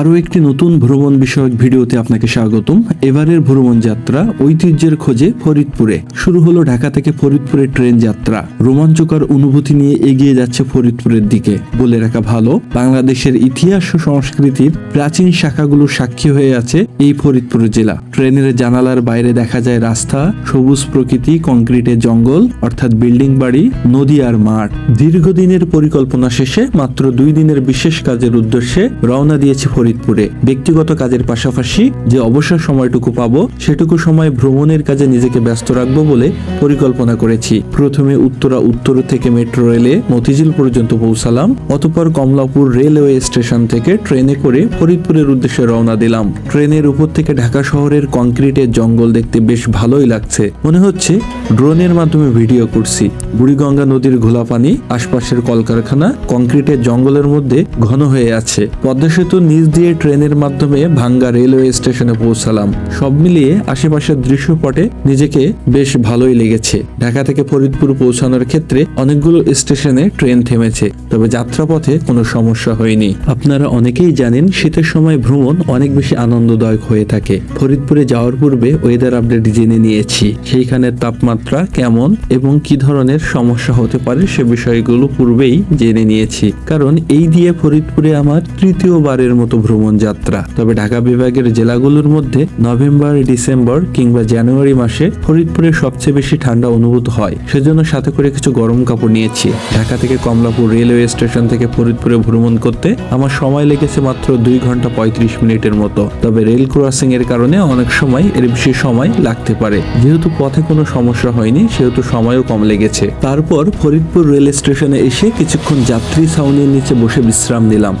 আরও একটি নতুন ভ্রমণ বিষয়ক ভিডিওতে আপনাকে স্বাগতম। এবারের ভ্রমণ যাত্রা ঐতিহ্যের খোঁজে ফরিদপুরে। শুরু হলো ঢাকা থেকে ফরিদপুরের ট্রেন যাত্রা। রোমাঞ্চকর অনুভূতি নিয়ে এগিয়ে যাচ্ছে ফরিদপুরের দিকে। বলে রাখা ভালো, বাংলাদেশের ইতিহাস ও সংস্কৃতির প্রাচীন শাখাগুলোর সাক্ষী হয়ে আছে এই ফরিদপুর জেলা। ট্রেনের জানালার বাইরে দেখা যায় রাস্তা, সবুজ প্রকৃতি কংক্রিটের জঙ্গল, অর্থাৎ বিল্ডিং বাড়ি, নদী আর মাঠ। দীর্ঘদিনের পরিকল্পনা শেষে মাত্র দুই দিনের বিশেষ কাজের উদ্দেশ্যে রওনা দিয়েছি ফরিদপুরে। ব্যক্তিগত কাজের পাশাপাশি যে অবসর সময়টুকু পাবো, সেটুকু সময় ভ্রমণের কাজে নিজেকে ব্যস্ত রাখব বলে পরিকল্পনা করেছি। প্রথমে উত্তরা উত্তর থেকে মেট্রো রেলে মতিঝিল পর্যন্ত পৌঁছালাম, অতপর কমলাপুর রেলওয়ে স্টেশন থেকে ট্রেনে করে ফরিদপুরের উদ্দেশ্যে রওনা দিলাম। ট্রেনের উপর থেকে ঢাকা শহরের কংক্রিটের জঙ্গল দেখতে বেশ ভালোই লাগছে। মনে হচ্ছে ড্রোনের মাধ্যমে ভিডিও করছি। বুড়িগঙ্গা নদীর ঘোলা পানি আশপাশের কলকারখানা কংক্রিটের জঙ্গলের মধ্যে ঘন হয়ে আছে। পদ্মা সেতু নিচ দিয়ে ট্রেনের মাধ্যমে ভাঙ্গা রেলওয়ে স্টেশনে পৌঁছালাম। সব মিলিয়ে আশেপাশের দৃশ্যপটে নিজেকে বেশ ভালোই লেগেছে। ঢাকা থেকে ফরিদপুর পৌঁছানোর ক্ষেত্রে অনেকগুলো স্টেশনে ট্রেন থেমেছে, তবে যাত্রাপথে কোনো সমস্যা হয়নি। আপনারা অনেকেই জানেন শীতের সময় ভ্রমণ অনেক বেশি আনন্দদায়ক হয়ে থাকে। ফরিদপুরে যাওয়ার পূর্বে ওয়েদার আপডেট জেনে নিয়েছি, সেইখানের তাপমাত্রা কেমন এবং কি ধরনের সমস্যা হতে পারে, সে বিষয়গুলো পূর্বেই জেনে নিয়েছি। কারণ এই দিয়ে ফরিদপুরে আমার তৃতীয়বারের মতো ভ্রমণ যাত্রা। তবে ঢাকা বিভাগের জেলাগুলোর মধ্যে নভেম্বর, ডিসেম্বর কিংবা জানুয়ারি মাসে ফরিদপুরে সবচেয়ে বেশি ঠান্ডা অনুভূত হয়। সেজন্য সাথে করে কিছু গরম কাপড় নিয়েছি। ঢাকা থেকে কমলাপুর রেলওয়ে স্টেশন থেকে ফরিদপুরে ভ্রমণ করতে আমার সময় লেগেছে মাত্র দুই ঘণ্টা পঁয়ত্রিশ মিনিটের মতো। তবে রেল ক্রসিং এর কারণে অনেক সময় এর বেশি সময় লাগতে পারে। যেহেতু পথে কোনো সমস্যা হয়নি, সেহেতু সময়ও কম লেগেছে। তারপর ফরিদপুর রেল স্টেশনে এসে কিছুক্ষণ যাত্রী ছাউনির নিচে বসে বিশ্রাম নিলাম।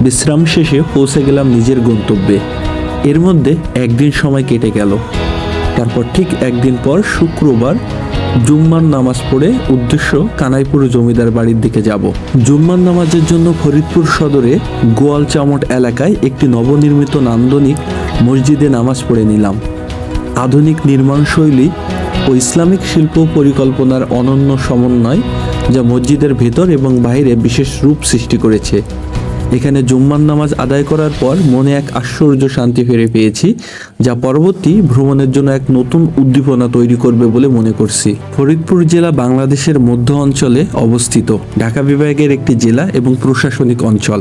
বিশ্রাম শেষে পৌঁছে গেলাম নিজের গন্তব্যে। এর মধ্যে একদিন সময় কেটে গেল। তারপর ঠিক একদিন পর শুক্রবার জুম্মার নামাজ পড়ে উদ্দেশ্য কানাইপুর জমিদার বাড়ির দিকে যাব। জুম্মার নামাজের জন্য ফরিদপুর সদরে গোয়াল চামট এলাকায় একটি নবনির্মিত নান্দনিক মসজিদে নামাজ পড়ে নিলাম। আধুনিক নির্মাণ শৈলী ও ইসলামিক শিল্প পরিকল্পনার অনন্য সমন্বয় যা মসজিদের ভেতর এবং বাইরে বিশেষ রূপ সৃষ্টি করেছে। এখানে জুম্মার নামাজ আদায় করার পর মনে এক আশ্চর্য শান্তি ফিরে পেয়েছি, যা পরবর্তী ভ্রমণের জন্য এক নতুন উদ্দীপনা তৈরি করবে বলে মনে করছি। ফরিদপুর জেলা বাংলাদেশের মধ্য অঞ্চলে অবস্থিত ঢাকা বিভাগের একটি জেলা এবং প্রশাসনিক অঞ্চল।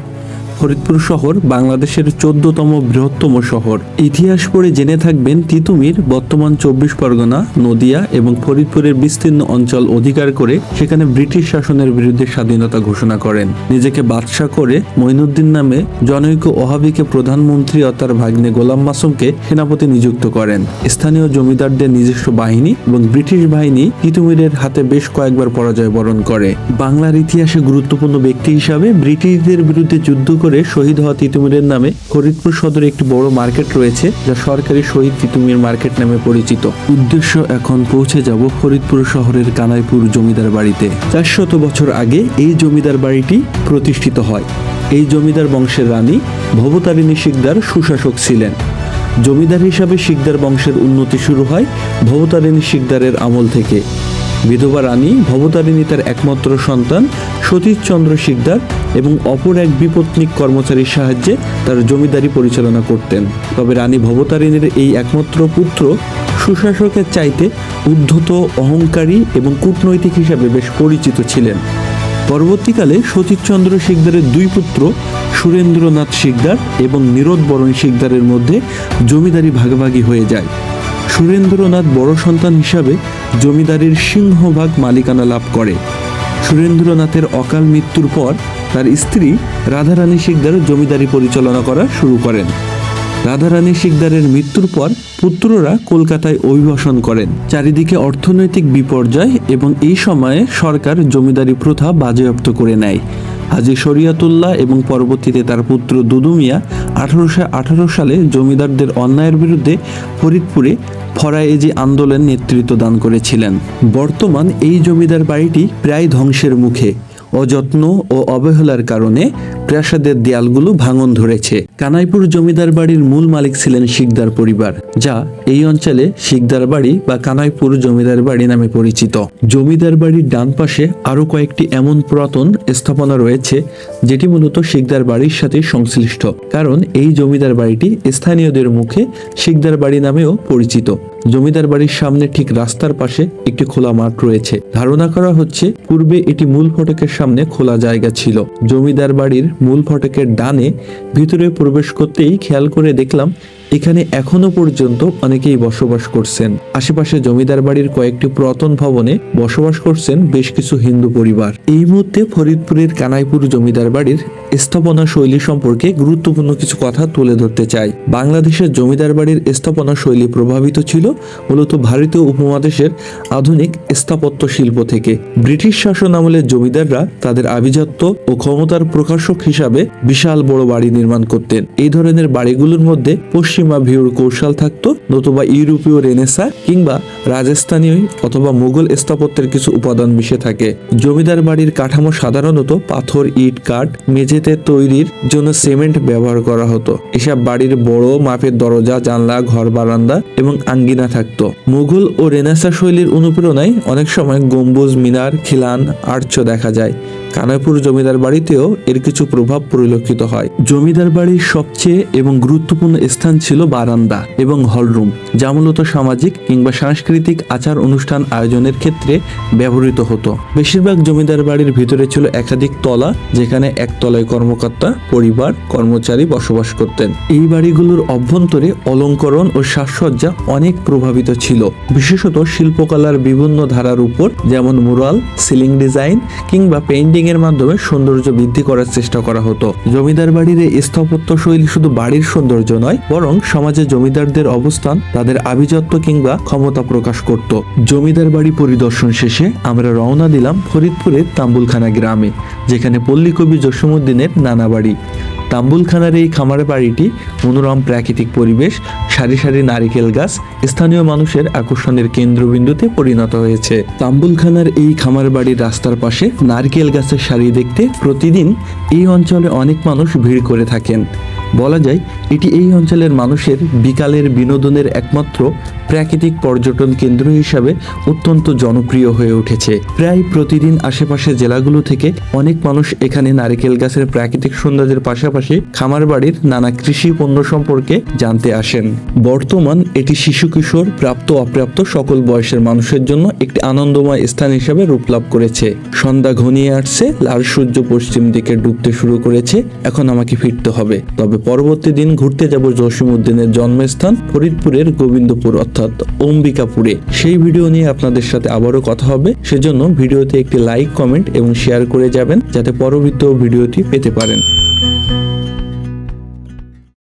ফরিদপুর শহর বাংলাদেশের চোদ্দতম বৃহত্তম শহর। ইতিহাস পড়ে জেনে থাকবেন তিতুমির, বর্তমান চব্বিশ পরগনা, নদিয়া এবং ফরিদপুরের বিস্তীর্ণ অঞ্চল অধিকার করে সেখানে ব্রিটিশ শাসনের বিরুদ্ধে স্বাধীনতা ঘোষণা করেন। নিজেকে বাদশাহ করে মঈনুদ্দিন নামে জনৈক ওহাবিকে প্রধানমন্ত্রী ও তার ভাগ্নে গোলাম মাসুমকে সেনাপতি নিযুক্ত করেন। স্থানীয় জমিদারদের নিজস্ব বাহিনী এবং ব্রিটিশ বাহিনী তিতুমিরের হাতে বেশ কয়েকবার পরাজয় বরণ করে। বাংলার ইতিহাসে গুরুত্বপূর্ণ ব্যক্তি হিসাবে ব্রিটিশদের বিরুদ্ধে যুদ্ধ করে শহীদ হওয়া তিতুমিরের নামে ফরিদপুর সদরে একটি বড় মার্কেট রয়েছে, যা সরকারি শহীদ তিতুমির মার্কেট নামে পরিচিত। উদ্দেশ্য এখন পৌঁছে যাব ফরিদপুর শহরের কানাইপুর জমিদার বাড়িতে। চারশত বছর আগে এই জমিদার বাড়িটি প্রতিষ্ঠিত হয়। এই জমিদার বংশের রানী ভবতারিণী শিকদার সুশাসক ছিলেন। জমিদার হিসাবে শিকদার বংশের উন্নতি শুরু হয় ভবতারিণী শিকদারের আমল থেকে। বিধবা রানী ভবতারিণী তার একমাত্র সন্তান সতীশচন্দ্র শিকদার এবং অপর এক বিপত্নিক কর্মচারীর সাহায্যে তার জমিদারি পরিচালনা করতেন। তবে রানী ভবতারিণীর এই একমাত্র পুত্র সুশাসকের চাইতে উদ্ধত, অহংকারী এবং কূটনৈতিক হিসাবে বেশ পরিচিত ছিলেন। পরবর্তীকালে সতীশচন্দ্র শিকদারের দুই পুত্র সুরেন্দ্রনাথ শিকদার এবং নীরদ বরণ শিকদারের মধ্যে জমিদারি ভাগাভাগি হয়ে যায়। সুরেন্দ্রনাথ বড় সন্তান হিসাবে জমিদারির সিংহভাগ মালিকানা লাভ করে। সুরেন্দ্রনাথের অকাল মৃত্যুর পর তার স্ত্রী রাধারানী শিকদার জমিদারি পরিচালনা করা শুরু করেন। রাধারানী শিকদারের মৃত্যুর পর পুত্ররা কলকাতায় অভিবাসন করেন। চারিদিকে অর্থনৈতিক বিপর্যয় এবং এই সময়ে সরকার জমিদারি প্রথা বাজেয়াপ্ত করে নেয়। হাজি শরিয়াতুল্লাহ এবং পরবর্তীতে তার পুত্র দুদু মিয়া আঠারোশো আঠারো সালে জমিদারদের অন্যায়ের বিরুদ্ধে ফরিদপুরে ফরায়েজি আন্দোলন নেতৃত্ব দান করেছিলেন। বর্তমান এই জমিদার বাড়িটি প্রায় ধ্বংসের মুখে। অযত্ন ও অবহেলার কারণে প্রাসাদের দেয়ালগুলো ভাঙন ধরেছে। কানাইপুর জমিদার বাড়ির মূল মালিক ছিলেন শিকদার পরিবার, যা এই অঞ্চলে শিকদার বাড়ি বা কানাইপুর জমিদার বাড়ি নামে পরিচিত। জমিদার বাড়ির ডান পাশে আরও কয়েকটি এমন পুরাতন স্থাপনা রয়েছে, যেটি মূলত শিকদার বাড়ির সাথে সংশ্লিষ্ট, কারণ এই জমিদার বাড়িটি স্থানীয়দের মুখে শিকদার বাড়ি নামেও পরিচিত। জমিদার বাড়ির সামনে ঠিক রাস্তার পাশে একটি খোলা মাঠ রয়েছে। ধারণা করা হচ্ছে, পূর্বে এটি মূল ফটকের সামনে খোলা জায়গা ছিল। জমিদার বাড়ির মূল ফটকের ডানে ভিতরে প্রবেশ করতেই খেয়াল করে দেখলাম এখানে এখনও পর্যন্ত অনেকেই বসবাস করছেন। আশেপাশে জমিদার বাড়ির কয়েকটি পুরাতন ভবনে বসবাস করছেন বেশ কিছু হিন্দু পরিবার। এই মুহূর্তে ফরিদপুরের কানাইপুর জমিদার বাড়ির স্থাপনা শৈলী সম্পর্কে গুরুত্বপূর্ণ কিছু কথা তুলে ধরতে চাই। বাংলাদেশের জমিদার বাড়ির স্থাপনা শৈলী প্রভাবিত ছিল মূলত ভারতীয় উপমহাদেশের আধুনিক স্থাপত্য শিল্প থেকে। ব্রিটিশ শাসন আমলে জমিদাররা তাদের আভিজাত্য ও ক্ষমতার প্রকাশক হিসাবে বিশাল বড় বাড়ি নির্মাণ করতেন। এই ধরনের বাড়িগুলোর মধ্যে পশ্চিমা ভিউর কৌশল থাকতো, নতুবা ইউরোপীয় রেনেসা কিংবা রাজস্থানীয় অথবা মুঘল স্থাপত্যের কিছু উপাদান মিশে থাকে। জমিদার বাড়ির কাঠামো সাধারণত পাথর, ইট, কাঠ, মেঝেতে তৈরির জন্য সিমেন্ট ব্যবহার করা হতো। এসব বাড়ির বড় মাপের দরজা, জানলা, ঘর, বারান্দা এবং আঙ্গিনা থাকতো। মুঘল ও রেনেসা শৈলীর অনুপ্রেরণায় অনেক সময় গম্বুজ, মিনার, খিলান, আর্চ দেখা যায়। কানাইপুর জমিদার বাড়িতেও এর কিছু প্রভাব পরিলক্ষিত হয়। জমিদার বাড়ির সবচেয়ে এবং গুরুত্বপূর্ণ স্থান ছিল বারান্দা এবং হলরুম, যা মূলত সামাজিক কিংবা সাংস্কৃতিক আচার অনুষ্ঠান আয়োজনের ক্ষেত্রে ব্যবহৃত হতো। বেশিরভাগ জমিদার বাড়ির ভিতরে ছিল একাধিক তলা, যেখানে এক তলায় কর্মকর্তা, পরিবার, কর্মচারী বসবাস করতেন। এই বাড়িগুলোর অভ্যন্তরে অলঙ্করণ ও সাজসজ্জা অনেক প্রভাবিত ছিল। বিশেষত শিল্পকলার বিভিন্ন ধারার উপর, যেমন মুরাল, সিলিং ডিজাইন কিংবা পেইন্টিং এর মাধ্যমে সৌন্দর্য বৃদ্ধি করার চেষ্টা করা হতো। জমিদার বাড়ির এই স্থাপত্য শৈলী শুধু বাড়ির সৌন্দর্য নয়, বরং সমাজে জমিদারদের অবস্থান, তাদের আভিজাত্য কিংবা ক্ষমতা প্রকাশ করত। জমিদার বাড়ি পরিদর্শন শেষে আমরা রওনা দিলাম ফরিদপুরের তাম্বুলখানা গ্রামে, যেখানে পল্লী পল্লীকবি জসীমউদ্দিনের নানা বাড়ি। তাম্বুলখানার এই খামার বাড়িটি মনোরম প্রাকৃতিক পরিবেশ, সারি সারি নারিকেল গাছ, স্থানীয় মানুষের আকর্ষণের কেন্দ্রবিন্দুতে পরিণত হয়েছে। তাম্বুলখানার এই খামার বাড়ির রাস্তার পাশে নারকেল গাছের সারি দেখতে প্রতিদিন এই অঞ্চলে অনেক মানুষ ভিড় করে থাকেন। বলা যায়, এটি এই অঞ্চলের মানুষের বিকালের বিনোদনের একমাত্র প্রাকৃতিক পর্যটন কেন্দ্র হিসাবে অত্যন্ত জনপ্রিয় হয়ে উঠেছে। প্রায় প্রতিদিন আশেপাশে জেলাগুলো থেকে অনেক মানুষ এখানে নারিকেল গাছের প্রাকৃতিক সৌন্দর্যের পাশাপাশি খামার বাড়ির নানা কৃষি পণ্য সম্পর্কে জানতে আসেন। বর্তমান এটি শিশু কিশোর, প্রাপ্ত অপ্রাপ্ত সকল বয়সের মানুষের জন্য একটি আনন্দময় স্থান হিসাবে রূপ লাভ করেছে। সন্ধ্যা ঘনিয়ে আসছে, লাল সূর্য পশ্চিম দিকে ডুবতে শুরু করেছে। এখন আমাকে ফিরতে হবে। তবে পরবর্তী দিন ঘুরতে যাব জসিমউদ্দিনের জন্মস্থান ফরিদপুরের গোবিন্দপুর অর্থাৎ অম্বিকাপুরে। সেই ভিডিও নিয়ে আপনাদের সাথে আবারও কথা হবে। সেজন্য ভিডিওতে একটি লাইক, কমেন্ট এবং শেয়ার করে যাবেন, যাতে পরবর্তী ভিডিওটি পেতে পারেন।